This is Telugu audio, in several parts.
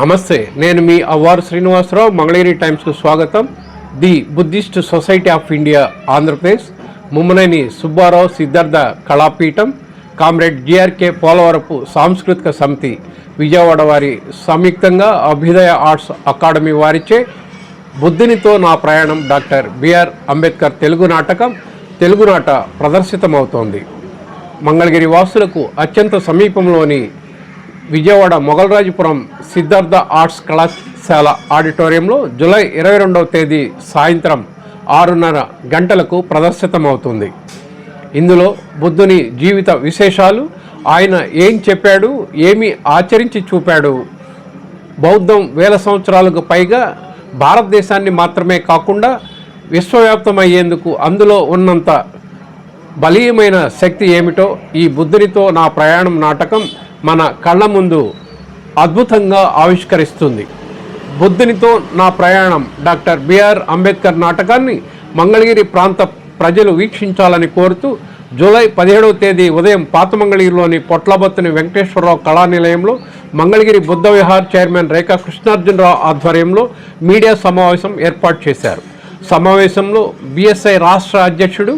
నమస్తే నేను మీ అవ్వారు శ్రీనివాసరావు మంగళగిరి టైమ్స్కు స్వాగతం. The Buddhist Society of India Andhra Pradesh. Mummaneni Subbarao Siddhartha Kalapeetham comrade GRK Polavarapu Samskrutika Samithi Vijayawada వారి సంయుక్తంగా అభ్యుదయ ఆర్ట్స్ అకాడమీ వారిచే బుద్ధునితో నా ప్రయాణం డాక్టర్ బిఆర్ అంబేద్కర్ తెలుగు నాటకం తెలుగు నాట ప్రదర్శితమవుతోంది. మంగళగిరి వాసులకు అత్యంత సమీపంలోని విజయవాడ మొగలరాజపురం సిద్ధార్థ ఆర్ట్స్ కళాశాల ఆడిటోరియంలో జూలై ఇరవై రెండవ తేదీ సాయంత్రం ఆరున్నర గంటలకు ప్రదర్శితమవుతుంది. ఇందులో బుద్ధుని జీవిత విశేషాలు ఆయన ఏం చెప్పాడు ఏమి ఆచరించి చూపాడు బౌద్ధం వేల సంవత్సరాలకు పైగా భారతదేశాన్ని మాత్రమే కాకుండా విశ్వవ్యాప్తమయ్యేందుకు అందులో ఉన్నంత బలీయమైన శక్తి ఏమిటో ఈ బుద్ధునితో నా ప్రయాణం నాటకం మన కళ్ళ ముందు అద్భుతంగా ఆవిష్కరిస్తుంది. బుద్ధునితో నా ప్రయాణం డాక్టర్ బిఆర్ అంబేద్కర్ నాటకాన్ని మంగళగిరి ప్రాంత ప్రజలు వీక్షించాలని కోరుతూ జూలై పదిహేడవ తేదీ ఉదయం పాతమంగళగిరిలోని పొట్లబత్తుని వెంకటేశ్వరరావు కళానిలయంలో మంగళగిరి బుద్ధ విహార్ చైర్మన్ రేఖా కృష్ణార్జునరావు ఆధ్వర్యంలో మీడియా సమావేశం ఏర్పాటు చేశారు. సమావేశంలో బిఎస్ఐ రాష్ట్ర అధ్యక్షుడు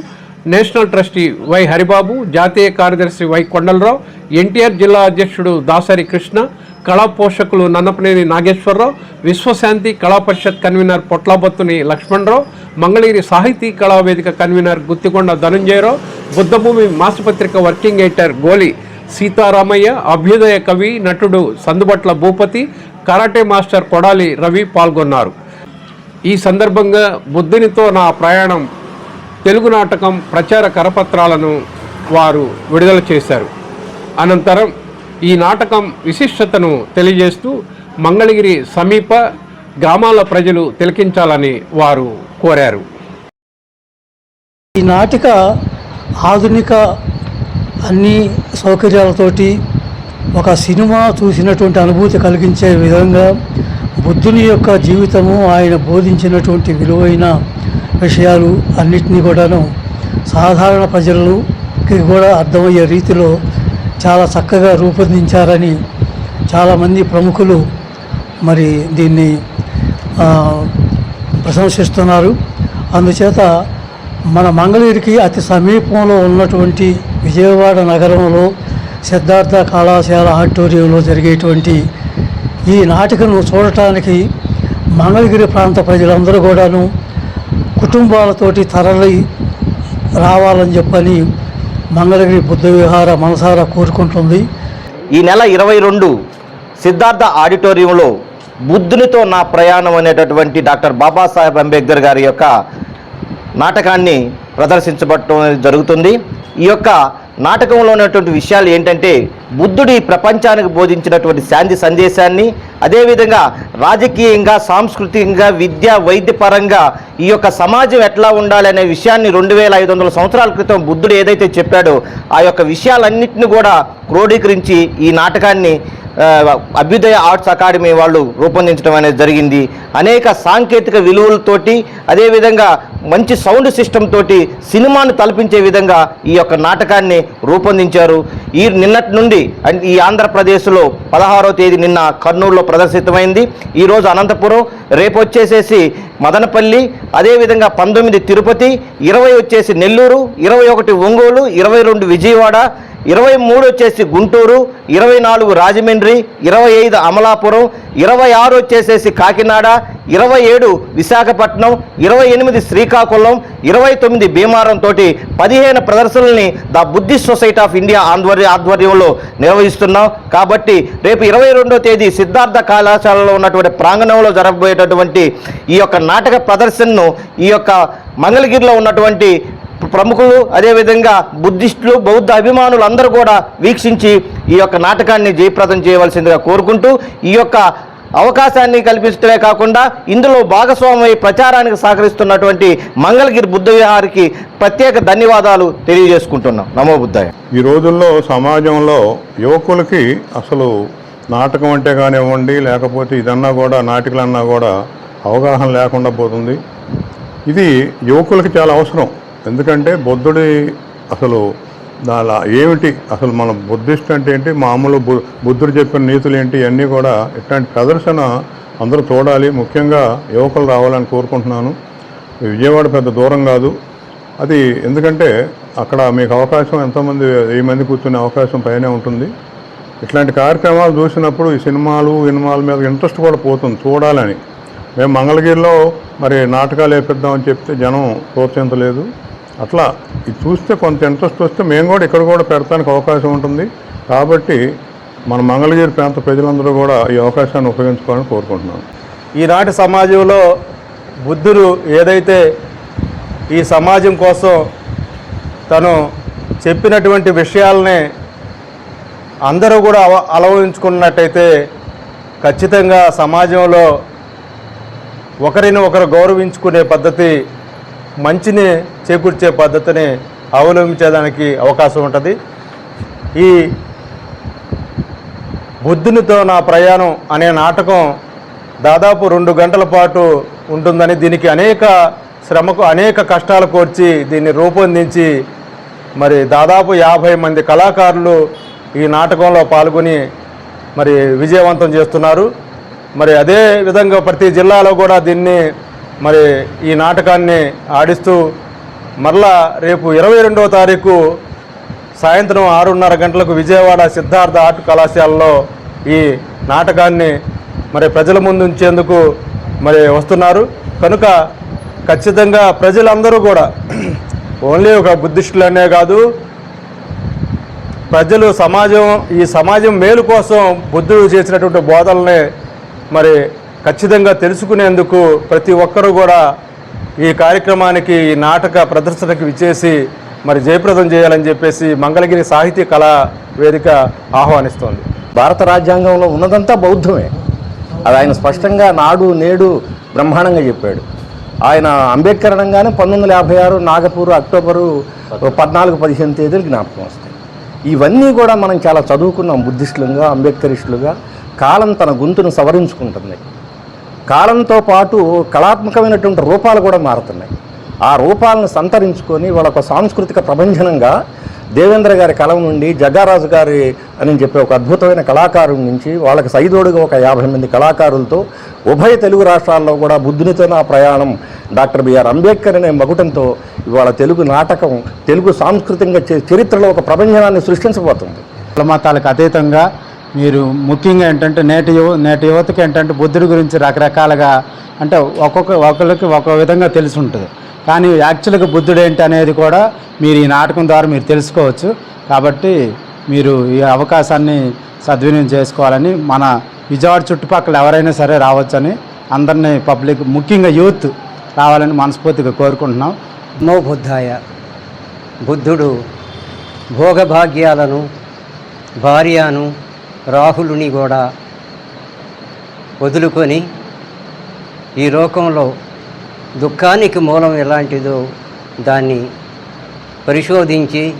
నేషనల్ ట్రస్టీ వై హరిబాబు జాతీయ కార్యదర్శి వై కొండలరావు ఎన్టీఆర్ జిల్లా అధ్యక్షుడు దాసరి కృష్ణ కళా పోషకులు నన్నపనేని నాగేశ్వరరావు విశ్వశాంతి కళా పరిషత్ కన్వీనర్ పొట్లబత్తుని లక్ష్మణరావు మంగళగిరి సాహితీ కళా వేదిక కన్వీనర్ గుత్తికొండ ధనుంజయరావు బుద్ధభూమి మాసపత్రిక వర్కింగ్ ఎడిటర్ గోలి సీతారామయ్య అభ్యుదయ కవి నటుడు సందుబట్ల భూపతి కరాటే మాస్టర్ కొడాలి రవి పాల్గొన్నారు. ఈ సందర్భంగా బుద్ధునితో నా ప్రయాణం తెలుగు నాటకం ప్రచార కరపత్రాలను వారు విడుదల చేశారు. అనంతరం ఈ నాటకం విశిష్టతను తెలియజేస్తూ మంగళగిరి సమీప గ్రామాల ప్రజలు తిలకించాలని వారు కోరారు. ఈ నాటిక ఆధునిక అన్ని సౌకర్యాలతోటి ఒక సినిమా చూసినటువంటి అనుభూతి కలిగించే విధంగా బుద్ధుని యొక్క జీవితము ఆయన బోధించినటువంటి విలువైన విషయాలు అన్నిటినీ కూడాను సాధారణ ప్రజలకి కూడా అర్థమయ్యే రీతిలో చాలా చక్కగా రూపొందించారని చాలామంది ప్రముఖులు మరి దీన్ని ప్రశంసిస్తున్నారు. అందుచేత మన మంగళగిరికి అతి సమీపంలో ఉన్నటువంటి విజయవాడ నగరంలో సిద్ధార్థ కళాశాల ఆడిటోరియంలో జరిగేటువంటి ఈ నాటికను చూడటానికి మంగళగిరి ప్రాంత ప్రజలందరూ కూడాను కుటుంబాలతోటి తరలి రావాలని చెప్పని మంగళగిరి బుద్ధ విహార మనసారా కోరుకుంటుంది. ఈ నెల ఇరవై రెండు సిద్ధార్థ ఆడిటోరియంలో బుద్ధునితో నా ప్రయాణం అనేటటువంటి డాక్టర్ బాబాసాహెబ్ అంబేద్కర్ గారి యొక్క నాటకాన్ని ప్రదర్శించబడటం అనేది జరుగుతుంది. ఈ యొక్క నాటకంలో ఉన్నటువంటి విషయాలు ఏంటంటే బుద్ధుడు ఈ ప్రపంచానికి బోధించినటువంటి శాంతి సందేశాన్ని అదేవిధంగా రాజకీయంగా సాంస్కృతికంగా విద్య వైద్యపరంగా ఈ యొక్క సమాజం ఎట్లా ఉండాలి అనే విషయాన్ని రెండు వేల ఐదు వందల సంవత్సరాల క్రితం బుద్ధుడు ఏదైతే చెప్పాడో ఆ యొక్క విషయాలన్నింటినీ కూడా క్రోడీకరించి ఈ నాటకాన్ని అభ్యుదయ ఆర్ట్స్ అకాడమీ వాళ్ళు రూపొందించడం అనేది జరిగింది. అనేక సాంకేతిక విలువలతోటి అదేవిధంగా మంచి సౌండ్ సిస్టమ్ తోటి సినిమాను తలపించే విధంగా ఈ యొక్క నాటకాన్ని రూపొందించారు. ఈ నిన్నటి నుండి ఈ ఆంధ్రప్రదేశ్లో పదహారో తేదీ నిన్న కర్నూలులో ప్రదర్శితమైంది. ఈరోజు అనంతపురం రేపు వచ్చేసేసి మదనపల్లి అదేవిధంగా పంతొమ్మిది తిరుపతి ఇరవై వచ్చేసి నెల్లూరు ఇరవై ఒకటి ఒంగోలు ఇరవై రెండు విజయవాడ ఇరవై మూడు వచ్చేసి గుంటూరు ఇరవై నాలుగు రాజమండ్రి ఇరవై ఐదు అమలాపురం ఇరవై ఆరు వచ్చేసేసి కాకినాడ ఇరవై ఏడు విశాఖపట్నం ఇరవై ఎనిమిది శ్రీకాకుళం ఇరవై తొమ్మిది భీమారం తోటి పదిహేను ప్రదర్శనల్ని the Buddhist society of India ఆధ్వర్య ఆధ్వర్యంలో నిర్వహిస్తున్నాం. కాబట్టి రేపు ఇరవై రెండో తేదీ సిద్ధార్థ కళాశాలలో ఉన్నటువంటి ప్రాంగణంలో జరగబోయేటటువంటి ఈ యొక్క నాటక ప్రదర్శనను ఈ యొక్క మంగళగిరిలో ఉన్నటువంటి ప్రముఖులు అదేవిధంగా బుద్ధిస్టులు బౌద్ధ అభిమానులు అందరూ కూడా వీక్షించి ఈ యొక్క నాటకాన్ని జయప్రదం చేయవలసిందిగా కోరుకుంటూ ఈ యొక్క అవకాశాన్ని కల్పించడమే కాకుండా ఇందులో భాగస్వామి ప్రచారానికి సహకరిస్తున్నటువంటి మంగళగిరి బుద్ధ విహారికి ప్రత్యేక ధన్యవాదాలు తెలియజేసుకుంటున్నాం. నమో బుద్ధయ్య ఈ రోజుల్లో సమాజంలో యువకులకి అసలు నాటకం అంటే కానివ్వండి లేకపోతే ఇదన్నా కూడా నాటికలన్నా కూడా అవగాహన లేకుండా పోతుంది. ఇది యువకులకి చాలా అవసరం. ఎందుకంటే బుద్ధుడి అసలు దాని ఏమిటి? అసలు మన బుద్ధిస్ట్ అంటే ఏంటి? మామూలు బు బుద్ధుడు చెప్పిన నీతులు ఏంటి? ఇవన్నీ కూడా ఇట్లాంటి ప్రదర్శన అందరూ చూడాలి. ముఖ్యంగా యువకులు రావాలని కోరుకుంటున్నాను. విజయవాడ పెద్ద దూరం కాదు. అది ఎందుకంటే అక్కడ మీకు అవకాశం ఎంతోమంది వెయ్యి మంది కూర్చునే అవకాశం పైనే ఉంటుంది. ఇట్లాంటి కార్యక్రమాలు చూసినప్పుడు ఈ సినిమాలు సినిమాల మీద ఇంట్రెస్ట్ కూడా పోతుంది చూడాలని. మేము మంగళగిరిలో మరి నాటకాలు వేపిద్దామని చెప్తే జనం ప్రోత్సహించలేదు. అట్లా ఇది చూస్తే కొంత ఇంట్రెస్ట్ వస్తే మేము కూడా ఇక్కడ కూడా పెడతానికి అవకాశం ఉంటుంది. కాబట్టి మన మంగళగిరి ప్రాంత ప్రజలందరూ కూడా ఈ అవకాశాన్ని ఉపయోగించుకోవాలని కోరుకుంటున్నాను ఈనాటి సమాజంలో బుద్ధుడు ఏదైతే ఈ సమాజం కోసం తను చెప్పినటువంటి విషయాలనే అందరూ కూడా అవ అలవరించుకున్నట్టయితే ఖచ్చితంగా సమాజంలో ఒకరిని ఒకరు గౌరవించుకునే పద్ధతి మంచిని చేకూర్చే పద్ధతిని అవలంబించేదానికి అవకాశం ఉంటుంది. ఈ బుద్ధునితో నా ప్రయాణం అనే నాటకం దాదాపు రెండు గంటల పాటు ఉంటుందని దీనికి అనేక శ్రమకు అనేక కష్టాలు కోర్చి దీన్ని రూపొందించి మరి దాదాపు యాభై మంది కళాకారులు ఈ నాటకంలో పాల్గొని మరి విజయవంతం చేస్తున్నారు. మరి అదే విధంగా ప్రతి జిల్లాలో కూడా దీన్ని మరి ఈ నాటకాన్ని ఆడిస్తూ మరలా రేపు ఇరవై రెండవ తారీఖు సాయంత్రం ఆరున్నర గంటలకు విజయవాడ సిద్ధార్థ ఆర్ట్ కళాశాలలో ఈ నాటకాన్ని మరి ప్రజల ముందు ఉంచేందుకు మరి వస్తున్నారు. కనుక ఖచ్చితంగా ప్రజలందరూ కూడా ఓన్లీ ఒక బుద్ధిస్టులనే కాదు ప్రజలు సమాజం ఈ సమాజం మేలు కోసం బుద్ధుడు చేసినటువంటి బోధల్ని మరి ఖచ్చితంగా తెలుసుకునేందుకు ప్రతి ఒక్కరూ కూడా ఈ కార్యక్రమానికి ఈ నాటక ప్రదర్శనకి విచ్చేసి మరి జయప్రదం చేయాలని చెప్పేసి మంగళగిరి సాహిత్య కళా వేదిక ఆహ్వానిస్తోంది. భారత రాజ్యాంగంలో ఉన్నదంతా బౌద్ధమే. అది ఆయన స్పష్టంగా నాడు నేడు బ్రహ్మాండంగా చెప్పాడు. ఆయన అంబేద్కర్ అనగానే పంతొమ్మిది వందల యాభై ఆరు నాగపూర్ అక్టోబరు పద్నాలుగు పదిహేను తేదీలు జ్ఞాపకం వస్తాయి. ఇవన్నీ కూడా మనం చాలా చదువుకున్నాం బుద్ధిస్టులుగా అంబేద్కరిస్టులుగా. కాలం తన గొంతును సవరించుకుంటుంది. కాలంతో పాటు కళాత్మకమైనటువంటి రూపాలు కూడా మారుతున్నాయి. ఆ రూపాలను సంతరించుకొని వాళ్ళొక సాంస్కృతిక ప్రభంజనంగా దేవేంద్ర గారి కలం నుండి జగ్గారాజు గారి అని చెప్పే ఒక అద్భుతమైన కళాకారుడి నుంచి వాళ్ళకి సైదోడుగా ఒక యాభై మంది కళాకారులతో ఉభయ తెలుగు రాష్ట్రాల్లో కూడా బుద్ధునితో నా ప్రయాణం డాక్టర్ బిఆర్ అంబేద్కర్ అనే మగుటంతో ఇవాళ తెలుగు నాటకం తెలుగు సాంస్కృతికంగా చరిత్రలో ఒక ప్రభంజనాన్ని సృష్టించబోతుంది. కులమతాలకు అతీతంగా మీరు ముఖ్యంగా ఏంటంటే నేటి యువ నేటి యువతకి ఏంటంటే బుద్ధుడి గురించి రకరకాలుగా అంటే ఒక్కొక్క ఒకరికి ఒక విధంగా తెలిసి ఉంటుంది. కానీ యాక్చువల్గా బుద్ధుడు ఏంటి అనేది కూడా మీరు ఈ నాటకం ద్వారా మీరు తెలుసుకోవచ్చు. కాబట్టి మీరు ఈ అవకాశాన్ని సద్వినియోగం చేసుకోవాలని మన విజయవాడ చుట్టుపక్కల ఎవరైనా సరే రావచ్చని అందరినీ పబ్లిక్ ముఖ్యంగా యూత్ రావాలని మనస్ఫూర్తిగా కోరుకుంటున్నాం. నో బుద్ధాయ బుద్ధుడు భోగభాగ్యాలను భార్యను రాహులుని కూడా వదులుకొని ఈ లోకంలో దుఃఖానికి మూలం ఎలాంటిదో దాన్ని పరిశోధించి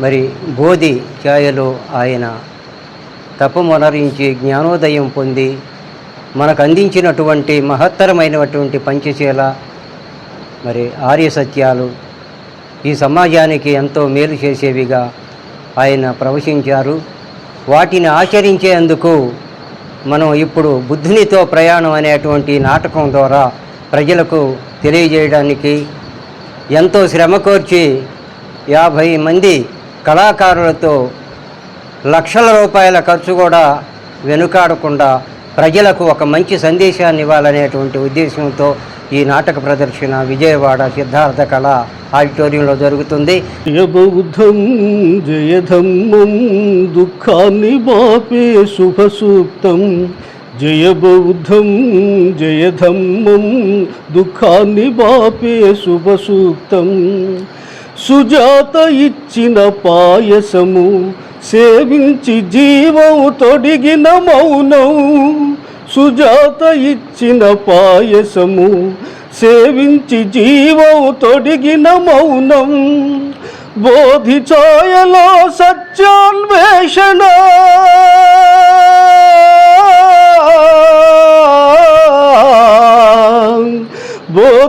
మరి బోధి ఛాయలో ఆయన తపమునరించి జ్ఞానోదయం పొంది మనకు అందించినటువంటి మహత్తరమైనటువంటి పంచశీల మరి ఆర్య సత్యాలు ఈ సమాజానికి ఎంతో మేలు చేసేవిగా ఆయన ప్రవశించారు. వాటిని ఆచరించేందుకు మనం ఇప్పుడు బుద్ధునితో ప్రయాణం అనేటువంటి నాటకం ద్వారా ప్రజలకు తెలియజేయడానికి ఎంతో శ్రమ కోర్చి యాభై మంది కళాకారులతో లక్షల రూపాయల ఖర్చు కూడా వెనుకాడకుండా ప్రజలకు ఒక మంచి సందేశాన్ని ఇవ్వాలనేటువంటి ఉద్దేశంతో ఈ నాటక ప్రదర్శన విజయవాడ సిద్ధార్థ కళ ఆడిటోరియంలో జరుగుతుంది. జయ బౌద్ధం దుఃఖాన్ని బాపే శుభ సూక్తం జయ బౌద్ధం దుఃఖాన్ని బాపే శుభ సూక్తం సుజాత ఇచ్చిన పాయసము సేవించి జీవము తొడిగిన మౌనం సుజాత ఇచ్చిన పాయసము. సేవించి జీవము తొడిగిన మౌనం బోధి ఛాయలో సత్యాన్వేషణ.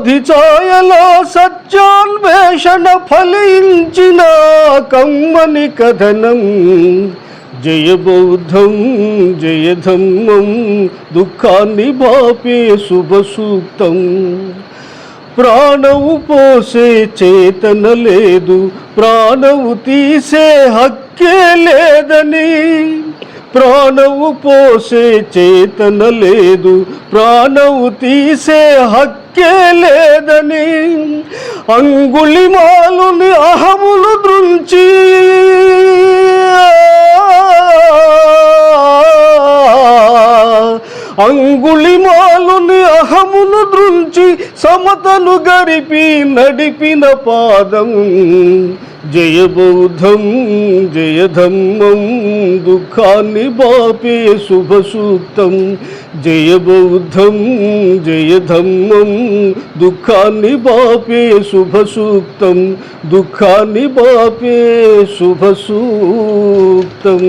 ఛాయలో సత్యాన్వేషణ ఫలించిన కమ్మని కథనం. జయ బౌద్ధం జయ ధమ్మం దుఃఖాన్ని బాపే శుభ సూక్తం. ప్రాణవు పోసే చేతన లేదు ప్రాణవు తీసే హక్కే లేదని. ప్రాణవు పోసే చేతన లేదు ప్రాణవు తీసే హక్కే లేదని అంగుళిమాలుని అహములు దృంచి. అంగుళిమాలుని అహమును దృంచి సమతను గరిపి నడిపిన పాదం. జయ బౌద్ధం జయ ధమ్మం దుఃఖాన్ని బాపే శుభ సూక్తం జయ బౌద్ధం జయ ధమ్మం దుఃఖాన్ని బాపే శుభ సూక్తం దుఃఖాన్ని బాపే శుభ సూక్తం